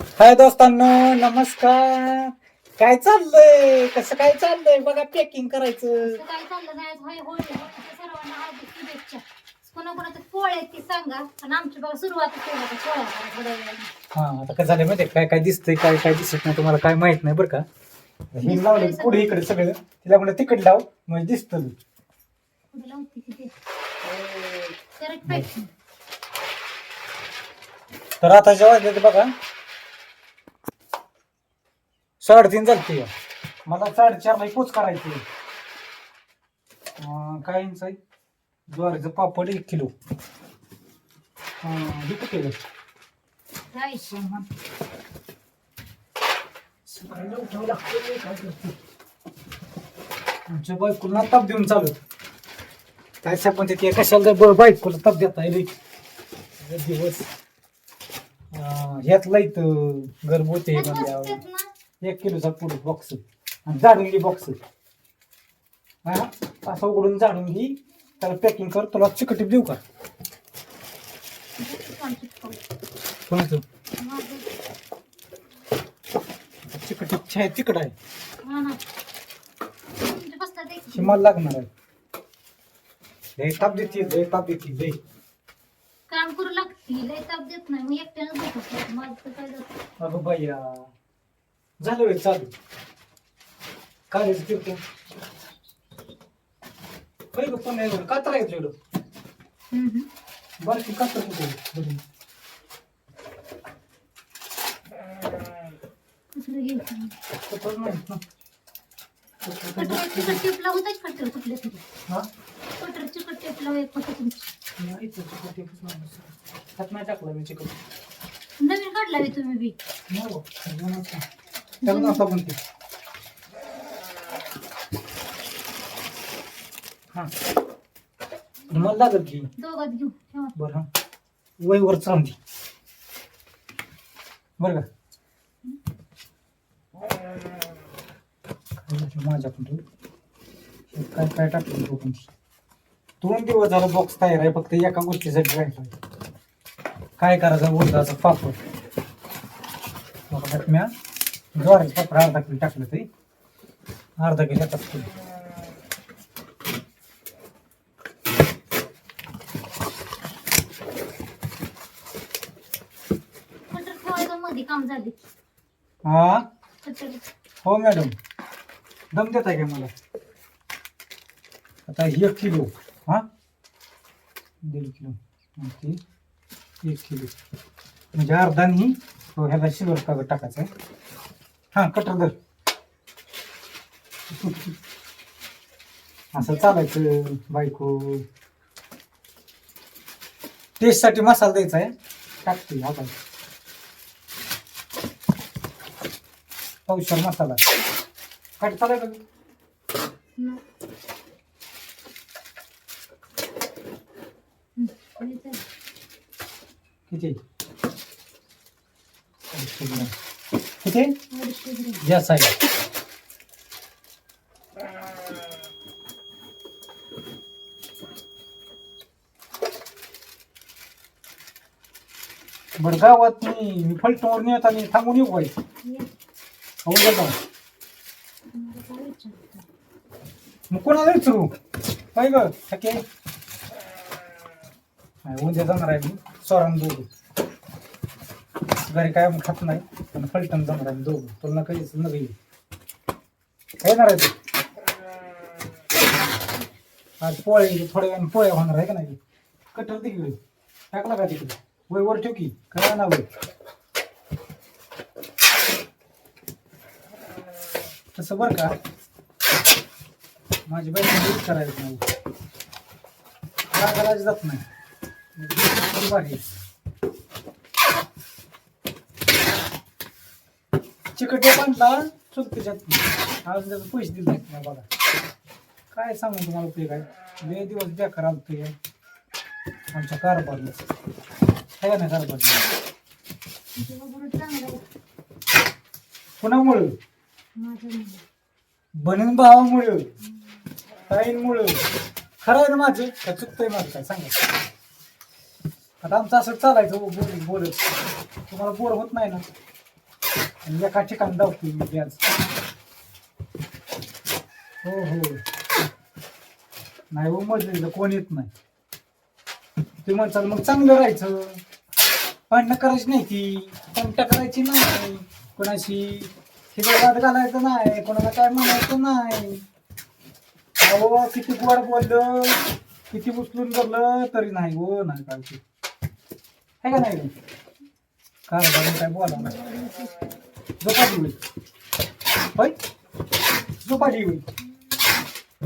हाय दोस्तांनो नमस्कार. काय चाललंय? कसं काय चाललंय? बघा पॅकिंग करायचं. काय चाललं नाही होय होय सर्वांना हार्दिक शुभेच्छा. कोणाकोणाचं पोळ आहेत ती सांगा. आणि आमची बघा सुरुवातच केली होती पोळ्या थोड्या वेळाने. हा आता काय झालं माहितीये काय काय दिसतंय काय काय दिसत नाही तुम्हाला काय माहीत नाही बरं का? हे लावलं पुढे इकडे सगळं. तिला म्हणलं तिकड लाव. म्हणजे दिसत कुठे लावते की ते? करेक्ट पॅकिंग तर आता जेव्हा बघा. साडेतीन चालते मला साडेचारला पोच करायची. काय इंच आहे? ज्वारीचं पापड एक किलो. हे कुठे आहे? राईस सकाळी उठावं लागतं, काय करते? आमच्या बायकोला ताप देऊन चालू काय पण ते? कशाला ब- बायकोला ताप देता येईल? दिवस. अं, ह्यातला इथं गर्भवती आहे म्हणल्यावर. एक किलोचा पुढे बॉक्स आणि जाडून घे बॉक्स हा? असं उघडून जाडून घे. त्याला पॅकिंग कर. तुला चिकटीप देऊ का? कोणाचं? चिकटीप छाय आहे. हिमाल लागणार आहे. लय ताप देते लय ताप देते लय. काम करू लागती लय ताप देत नाही. मी एकट्यानं देत. होते माझं तर काय जातं. अगं बाया. झालं वेळ चालू काय रे काय गं पण नाही का तर एवढं हम्म, हम्म. बारकी का तर बघून दुसरं घ्यायचं कटर नाही ना. कटर कुठल्या तरी हा? एक फक्त तुमची नाही, नाही. हात नाही टाकला मी चिकट नवीन काढला बी तुम्ही बी नाही हो. त्याला नव्हता पण ते हा. मला लागत की? दोघात घेऊ ठेवा. बरं हा. वयवर चांदी बरं का? माझ्याकडून तू? काय काय टाकलं तू पण? दोन दिवस झाला बॉक्स तयार आहे फक्त एका गोष्टीसाठी राहिला काय करायचं उडदाचं पापड म्या ज्वारीचं पापड अर्धा किलो टाकलं ते अर्धा किलो टाकतो कटर ठेवायचं मध्ये काम झाले. हा? कटर हो मॅडम. दम देत आहे का मला? आता एक किलो हा? दीड किलो. एक किलो. म्हणजे अर्धानी तो ह्याला शिवर कागद टाकायचा आहे. हां कटर दर असं चालायचं बायको. टेस्टसाठी मसाला द्यायचा आहे. टाकते हा बाय मसाला. कट चालाय का न. हम्म, हे तर. किती अडीचशे ग्रॅम. किती अडीचशे ग्रॅम. जास्त आहे बरं गावात मी मी नेत आणि थांबून येऊ पाहिजे ये. हो जाता मला मग कोणाला विचारू? काय ग ठके नाही उद्या जाणार आहे मी. सोरान दोघं घरी काय मग खात नाही. पण फलटण जाणार आहे दोघं तुला काही न काही येणार आहे आज पोळ्या थोड्या वेळाने पोळ्या होणार आहे का नाही? कटर तिकडे टाकला का तिकडे? वय वर ठेव की. काय ना वय. तसं बरं का? माझी बाई यूज करायचं नाही करायला जात नाही. म्हणजे चिकट बांधला चुलतीच्यात आज त्याचे पैसे दिले नाहीत मला बघा. काय सांगू तुम्हाला उपयोग आहे लय दिवस बेकार आलतो या आमच्या कारभारला आहे का नाही कारभार तेव्हा बरं कुणामुळं? बहीण भावामुळं. ताईंमुळं. खरं आहे ना माझं? का चुकतंय माझं? काय सांगा? आता आमचं असं चालायचं बोलत बोलत. तुम्हाला बोर होत नाही ना? आणि कांदा ठिकाणी धावतोय मी हो हो. नाही हो कोण येत नाही. ते म्हणतात मग चांगलं राहायचं. भांडणं करायची नाही ती. कोणत्या करायची नाही. कोणाशी हिवाळ्यात घालायचं नाही. कोणाला काय म्हणायचं नाही. अहो किती गोड बोललं. किती उचलून बोललं तरी नाही. हो नाही काय ते आहे का नाही? काय झालं काय बोला झोपाटी होईल होय? झोपाटी होईल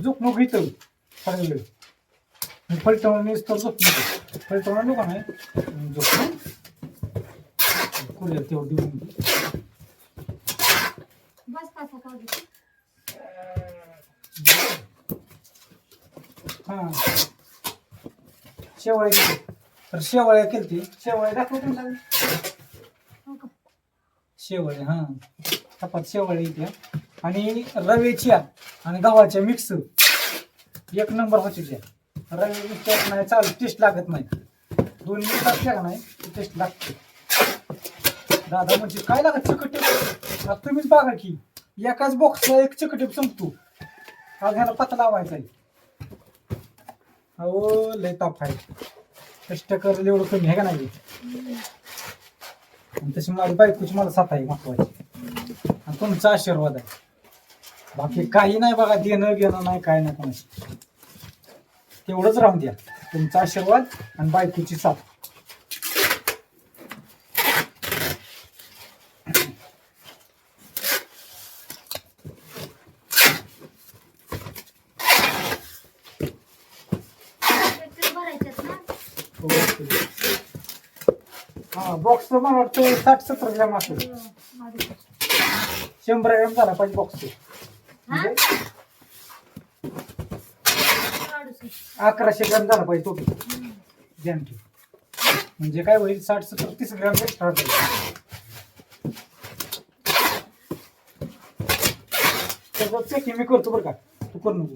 झोप नको इथं चांगलं फलटवून नेस तर झोप नको फलटवून नको नाही ना. कुरिअर तेवढं देऊन. बस का सकाळ हा. शेवळ्या तर शेवळ्या केलती शेवळ्या दाखव तुम्हाला का शेवळे हा. चपात शेवळे इथे. आणि रव्याच्या आणि गव्हाच्या मिक्स एक नंबर होती त्या रवे मिक्स नाही चालू. टेस्ट लागत नाही. दोन मिनिटात का नाही? टेस्ट लागते. दादा म्हणजे काय लागत चिकटेप आता तुम्हीच बघा की एकाच बॉक्सला एक चिकटेप संपतो. आज ह्याला पत्ता लावायचा आहे. अहो लय ताप आहे. कष्ट करेल एवढं कमी आहे का नाही? आणि तशी माझी बायकोची मला साथ आहे महत्वाची. आणि तुमचा आशीर्वाद आहे. बाकी काही नाही बघा देणं घेणं नाही काय नाही कोणाशी. तेवढंच राहून द्या. तुमचा आशीर्वाद आणि बायकोची साथ ट्रॅक्टर भरायच्यात ना हा बॉक्स मला वाटतं साठ सत्तर ग्रॅम असेल शंभर ग्रॅम झाला पाहिजे बॉक्स अकराशे ग्रॅम झाला पाहिजे तो गॅरंटी. म्हणजे काय होईल साठ सत्तर तीस ग्रॅम एक्स्ट्रा त्याचं चेकिंग मी करतो बरं का. तू करू नको.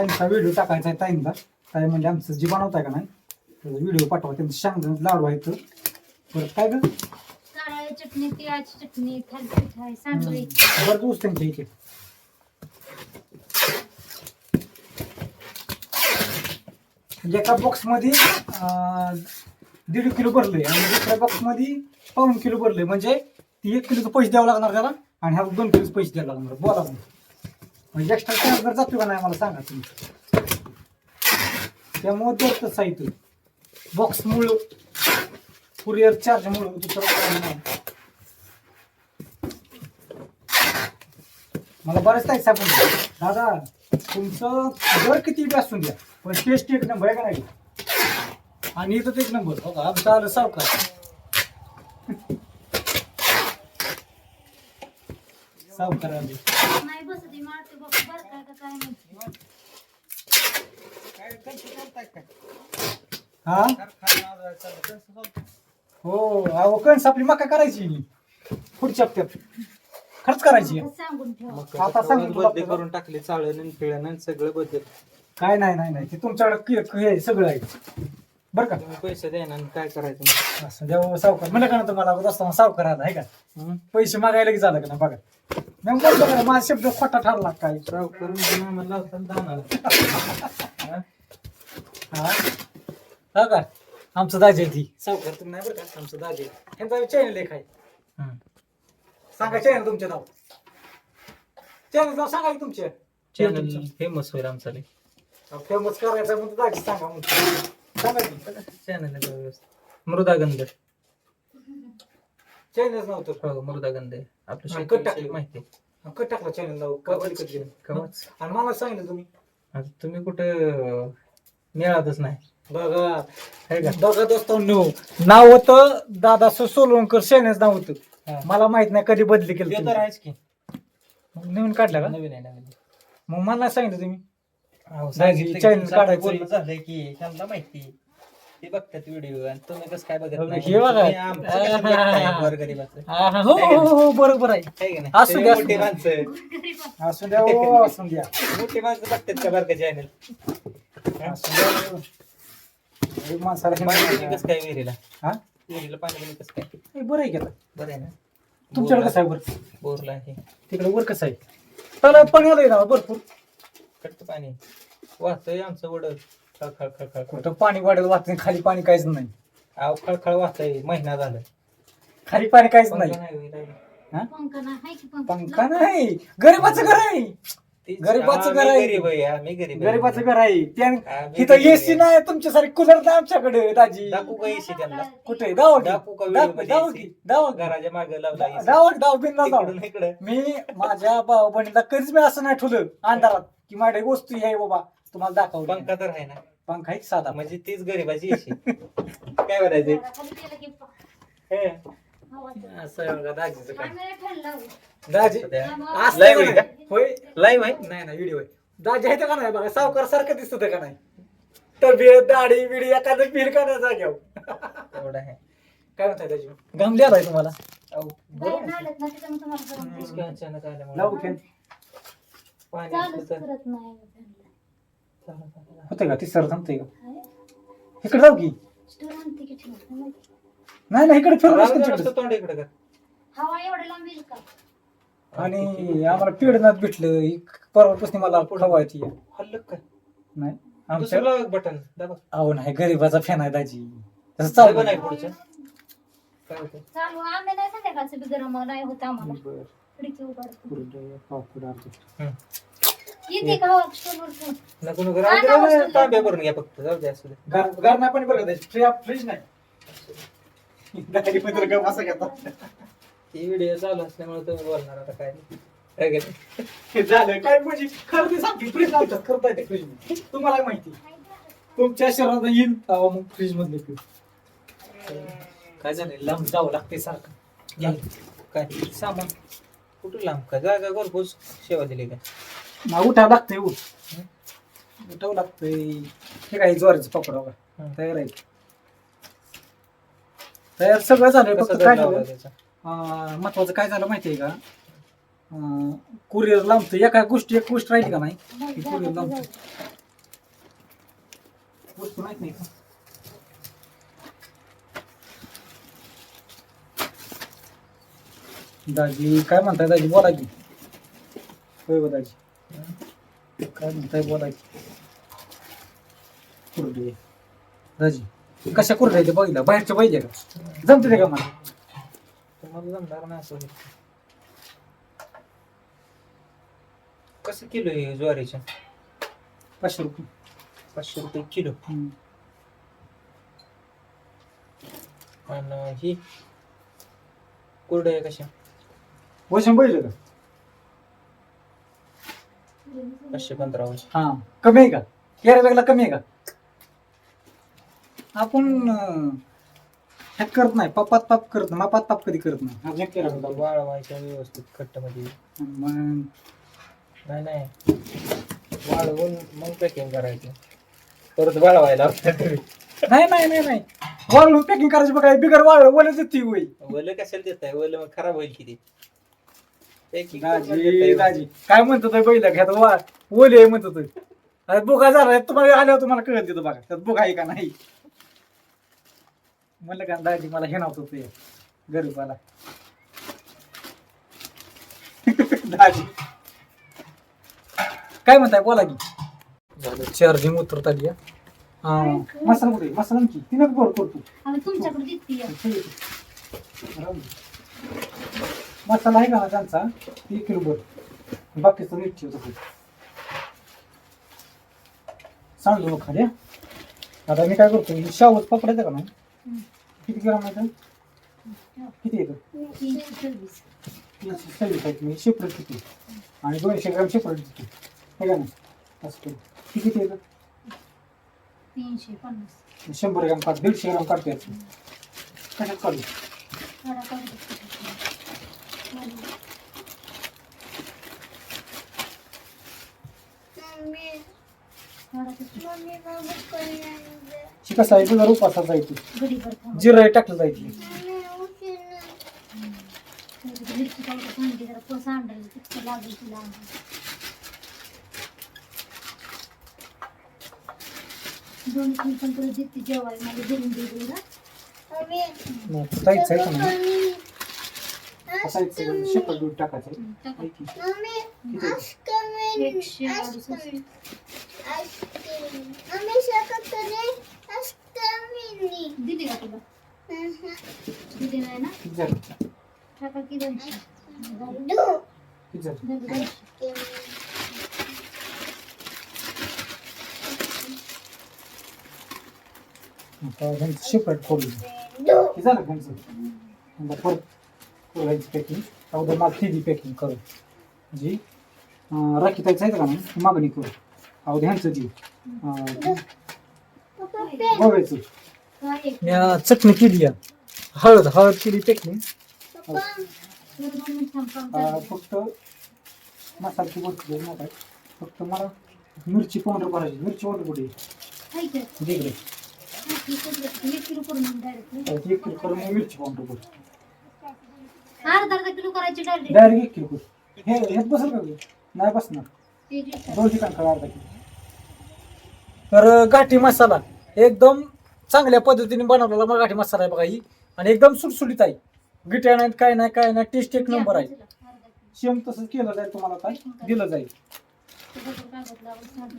ताईंचा व्हिडिओ टाकायचा आहे ताईंचा. ताई म्हणजे आमचं जी बनवताय का नाही? त्याचा व्हिडिओ पाठवा त्यांचं शांग लाडू आहे तर परत काय ग? चटणी तिळाची चटणी थालीपीठ आहे सांडळी बरं दिवस त्यांच्या इथे. म्हणजे एका बॉक्समध्ये अं, दीड किलो भरले आणि दुसऱ्या बॉक्समध्ये पाऊन किलो भरले म्हणजे ती एक किलोचे पैसे द्यावं लागणार त्याला आणि ह्याला दोन किलोचे पैसे द्यावं लागणार. बोला. म्हणजे एक्स्ट्रा चार्ज जर जातो का नाही मला सांगा तुम्ही. त्यामुळे दर साहित्य आहे बॉक्स मुळ कुरिअर चार्ज मुळे दुसरं मला बरेच काही सापडले दादा तुमचं दर किती बी असून द्या पण टेस्ट एक नंबर आहे का नाही? आणि इथं एक नंबर हो का? आमचं आलं सावकार. सावकार आले नाही बसत मारते बघ बरं काय का काय नाही. हा? हो अहो कणस आपली मका करायची. पुढच्या हप्त्यात. खर्च करायची. आता सांगून ठेवा. आता बदली. करून टाकले चाळण आणि सगळं बदल. काय नाही नाही नाही. ते तुमच्याकडे कि- हे सगळं आहे. बरं का तुम्ही पैसे द्यायना आणि काय करायचं मग? असं देव सावकार म्हणलं का ना तुम्हाला अगोदर असताना सावकार आला आहे का हं? पैसे मागायला की झालं का ना बघा का माझा शब्द खोटा ठरला काय दानाला. हं? हा हा का आमचं दाजी आहे ती सावकार तुम्ही नाही बरं का आमचं दाजी. ह्यांचा चॅनल एक आहे हं. सांगा चॅनल तुमच्या नाव चॅनल नाव सांगा की तुमच्या चॅनल फेमस होईल आमचा लय. फेमस करायचं म्हणतो दाजी सांगा म्हणतो मृदागंध. चॅनल नाव तर हो मृदागंध? आहे आपलं हा, कट टाकलं. माहिती. आहे. कट टाकला चॅनल नाव. कबड्डी कट गेलं. कवच. आणि मला सांगितलं तुम्ही. आता तुम्ही कुठं मिळातच नाही. बघा. आहे का? बघा दोस्तांनो नाव होतं दादा सोलवणकर शेण्याच नाव होतं. हा. मला माहीत नाही कधी बदली केली ते तर तुम्ही. आहेच की. मग नवीन काढला का? नवीन आहे नवीन मग मला सांगितलं तुम्ही. सांगितलं की channel तुमचं काढायचं. बोलणं झालंय की त्यांना माहिती. ते बघतात व्हिडिओ आणि तुम्ही कसं काय बघत हो, नाही? हे बघा. तुम्ही आमचं कसं बघताय गोरगरिबाचं? हा, हा, हो हो हो, हो बरोबर आहे. आहे का नाही? असू तुम्ही द्या, मोठी असू माणसं गरीब. असू द्या हो द्या. मोठी माणसं बघतात का बरं का चॅनल असू द्या हो. एक माणसाला हे पाणी नाही बिणी कसं काय विहिरीला? हा? विहिरीला पाणी बिणी कसं काय? हे बरं आहे की आता. बरं आहे ना? तुमच्याकडे कसं आहे वर बोरला आहे. तिकडे वर कसं आहे? त्याला पाणी आलंय ना भरपूर. कट्ट पाणी. वाहतंय आमचं वड खळखळ खळखळ कुठं पाणी वाढेल वाहत खाली पाणी काहीच नाही आव खळखळ वाहतंय महिना झालं खाली पाणी काहीच नाही पंखा नाही. पंखा नाही हाय की पंखा नाही गरीबाचं घर आहे तीच- गरीबाचं घर आहे. गरीब आहे आम्ही गरीब आहे. गरीबाचं घर आहे त्या आम्ही तिथं गरीब एसी आहे. नाही तुमच्यासारखी कुलर नाही आमच्याकडे दाजी दाखवू का एसी त्यांना कुठे दावा की? दाखवू का दाव- व्हिडिओमध्ये दावा AC? की? दावा की? घराच्या मागे लावला AC. दावा दाव बिन दाव तिकडून इकडं मी माझ्या भाऊ बहिणीला कधीच मी असं नाही ठेवलं अंधारात की माझ्या वस्तू आहे बाबा तुम्हाला दाखवलं पंखा तर आहे ना. पंखा एक साधा म्हणजे तीच गरीबाची एसी काय म्हणायचे खाली गेलं की प- हे. असं आहे बघा दाजीचं काय? आम्ही ठेवलं लावू. दाजी सध्या. असं Live आहे नाही. का? होय लाईव्ह आहे? नाही नाही व्हिडिओ आहे. दाजी आहे का नाही? बघा सावकार सारखं दिसत का नाही? तब्येत दाढी बिडी एखादं पीर का नाही जाग्यावर एवढं आहे. काय म्हणताय दाजी? गमली आलाय तुम्हाला? अहो, आहे. काय अचानक आल्यामुळे. लावू पाणी चालूच असलं तर- करत नाही चला, चला. होते का? तिसरं थांबते का? इकडे जाऊ की. स्टोर आणते की ठेवत नाही. नाही नाही इकडे फिरून राहू बस दे तुमच्याकडे. नुसतं तोंड इकडं कर. हवा एवढं लांब येईल का? आणि आम्हाला पिढनाथ भेटलं. परवापासून मला खवायची हल्लं काय? नाही आमच्या दुसरं लाव बटन दाबा. अहो नाही गरीबाचा फॅन आहे दाजी. तसं चालू नाही पुढचं. काय होतं चालू आम्ही नाही संध्याकाळचं बी गरम नाही होत आम्हाला. खिडकी उघडतो. येते का हवा स्टोरवर ठेवून? नको नको राहू दे, राहू दे, तांब्या भरून घ्या फक्त जाऊ द्या असू दे. गार गार नाही पाणी बरं का फ्री फ्रीज नाही. पत्र गप असं घेतात ही व्हिडिओ चालू असल्यामुळे तुम्ही बोलणार आता काय? हे झालं काय म्हणजे खरं ते सांगते फ्रीज लावतात करता येते फ्रीज. तुम्हाला माहिती? तुमच्या शहरात येईल तेव्हा मग फ्रीज मधले पिऊ. काय झालं? लांब जावं लागते सारखं. घ्या. काय? सामान कुठं लांब? का जागा घरपोच सेवा दिली का? मग उठावं लागतंय उठ उठावं लागतंय. हे काय ज्वारीचं पापड बघा. हं. तयार आहे. तयार सगळं झालंय कसं फक्त काय झालं त्याचा? अं, महत्वाचं काय झालं माहितीये का? कुरिअर लांबतो एका गोष्टी एक गोष्ट राहिली का नाही? कुरिअर लांबतो वस्तू माहीत नाही का? दाजी काय म्हणताय दाजी? बोला की. होय हो दाजी. काय म्हणताय कुरडे. कशा कुरडे ते बघितलं बाहेरच्या पाहिजे का? जमते ते का मला? जमणार नाही असं कसं किलो आहे ज्वारीच्या पाचशे रुपये. पाचशे रुपये किलो. आणि ही कुरडया कशा? वजन पाहिजे का? पाचशे पंधरा वर्ष हा. कमी आहे का? तेरा बॅगला कमी आहे का? आपण ह्यात करत नाही. पापात पाप करत नाही मापात पाप कधी करत नाही. आपण एक तेरा बॅगला. वाळवायच्या व्यवस्थित कट्टमध्ये मग? नाही नाही. वाळवून मग पॅकिंग करायचं. परत वाळवायला नाही नाही नाही नाही. वाळून पॅकिंग करायची बघा बिगर वाळ ओलं ती होई ओलं कशाला देताय? ओलं मग खराब होईल किती काय म्हणतो तो बैल? घ्या वा ओले आहे म्हणतो तो. अरे बुगा झाला तुम्हाला आल्यावर तुम्हाला कळत देतो बघा. त्यात बुगा आहे का नाही? म्हणलं का दाजी मला हे नव्हतं ते गरीबाला. दाजी काय म्हणताय? बोला की. झालं. चार्जिंग उतरत आली हा. हा. मसाला कुठे? मसाला तिनं बोर करतो. आम्ही तुमच्याकडे. राहू दे. मसाला आहे का त्यांचा. एक किलो बर बाकीचं नीट ठेवतो. सांडू नको खाली. आता मी काय करतो हे शावत पकडायचं का नाही? हम्म. किती ग्राम येतं किती येतं सव्वीस. आहेत मी शेपरेट किती आणि दोनशे ग्राम शेपरेट किती हे का नाही? असं. हे किती येतं तीनशे पन्नास. शंभर ग्राम काढ दीडशे ग्राम काढतो याचं कशात काढू. थोडा काढू दे. शी कसं आहे तुझा उपासा जायची. जिरं टाकलं जायची जरा दोन तीन पण तुला देते जेवायला मला देऊन दे ना जायचं आहे असायचं शेपट दूध टाकायचं. टाका. आहे की? किती? एकशे अडुसष्ट दिली का तुला? दिली नाही ना? किती झालं? टाका की दोनशे. किती झालं? आता ह्यांचं शेपट खोलून. किती झालं त्यांचं आता परत. खोलायची पॅकिंग अगोदर मला थ्री पॅकिंग करू. अं, राखी ताईचं आहे का नाही? मागणी करू. अगोदर ह्यांचं अं, बघायचं काय मी चटणी केली हळद हळद केली पॅकिंग. फक्त मसाल्याची गोष्ट नका. फक्त मला मिरची पावडर भरायची. मिरची पावडर कुठे? तिकडे एक किलो करून मग मिरची पावडर करू अर्धा अर्धा किलो करायची डायरेक्ट डायरेक्ट एक किलो करू. हे बसेल का? नाही बसणार. दोन ठिकाण करा अर्धा किलो तर गाठी मसाला. एकदम चांगल्या पद्धतीने बनवलेला मग गाठी मसाला आहे बघा ही. आणि एकदम सुटसुटीत आहे. गिट्या नाहीत काय नाही काय नाही. टेस्ट एक नंबर आहे. सेम तसंच केलं जाईल तुम्हाला काय दिलं जाईल कागद लावून साधं.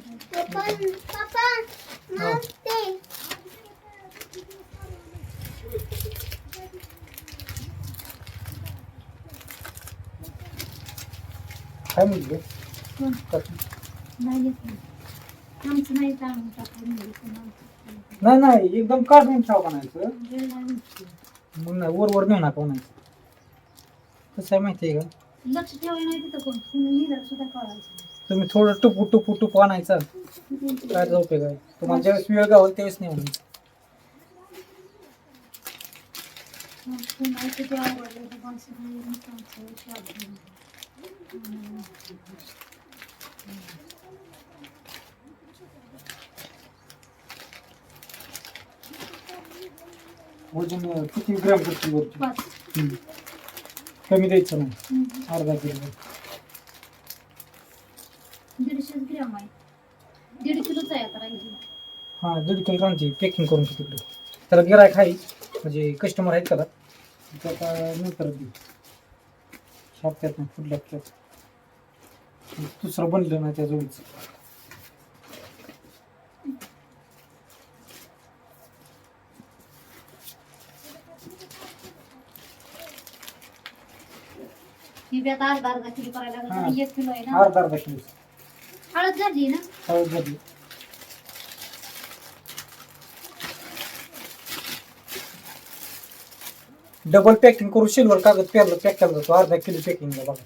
काय म्हणलं कोण? कसं? नाही नाही. आमचं नाही चांगलं टाकून द्यायचं ना. नाही नाही एकदम काढून ठेवा म्हणायचं वेळ नाही होत. मग नाही वर वर नेऊ नका म्हणायचं कसं आहे माहिती आहे का लक्ष ठेवायला नाही तिथं कोण तुम्ही लिहिलं सुद्धा कळायचं तुम्ही थोडं टुपू टुपू टुपू आणायचं काय जाऊ उपयोग आहे तुम्हाला ज्यावेळेस वेळ गावल त्यावेळेस नाही आवडलं ते माणसं शाळेत. वजन किती ग्रॅम वरती. कमी द्यायचं नाही. अर्धा किलो. दीडशेच ग्रॅम आहे. दीड किलोच आहे आता राहिली. हां दीड किलो राहते. पॅकिंग करून तिकडे. त्याला गिरायक आहे. म्हणजे कस्टमर आहेत त्याला. ते आता नंतर देऊ हप्त्यात पुढल्या हप्त्यात दुसरं बनलं नाही त्या जोडीचं. अर्धा अर्धा किलो करायला. लागलं एक किलो आहे ना? अर्धा अर्धा किलो हळद झाली ना? हळद झाली. डबल पॅकिंग करून सिल्वर कागद पेरला पॅक केला जातो. अर्धा किलो पॅकिंगला बघा.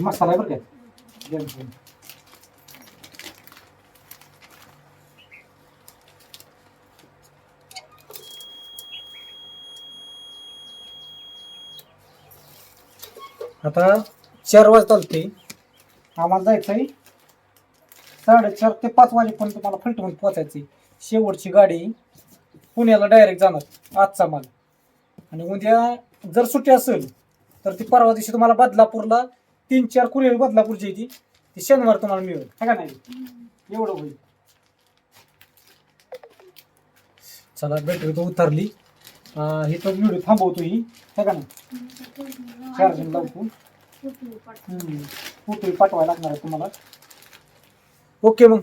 मसाला बरं का जैन. आता चार वाजता ते आम्हाला जायचं आहे साडेचार ते पाच वाजेपर्यंत मला फलटून पोचायचं शेवटची गाडी पुण्याला डायरेक्ट जाणार आजचा माल. आणि उद्या जर सुट्टी असेल तर ती परवा दिवशी तुम्हाला बदलापूरला तीन चार कुरिअर बदलापूरची येते ती. शनिवार तुम्हाला मिळेल. है का नाही? एवढं होईल. चला बॅटरी तर उतरली. ही तर व्हिडिओ थांबवतो ही. है का नाही? चार्जिंग लावतो. फोटो पाठवायला लागणार आहे तुम्हाला. ओके मग.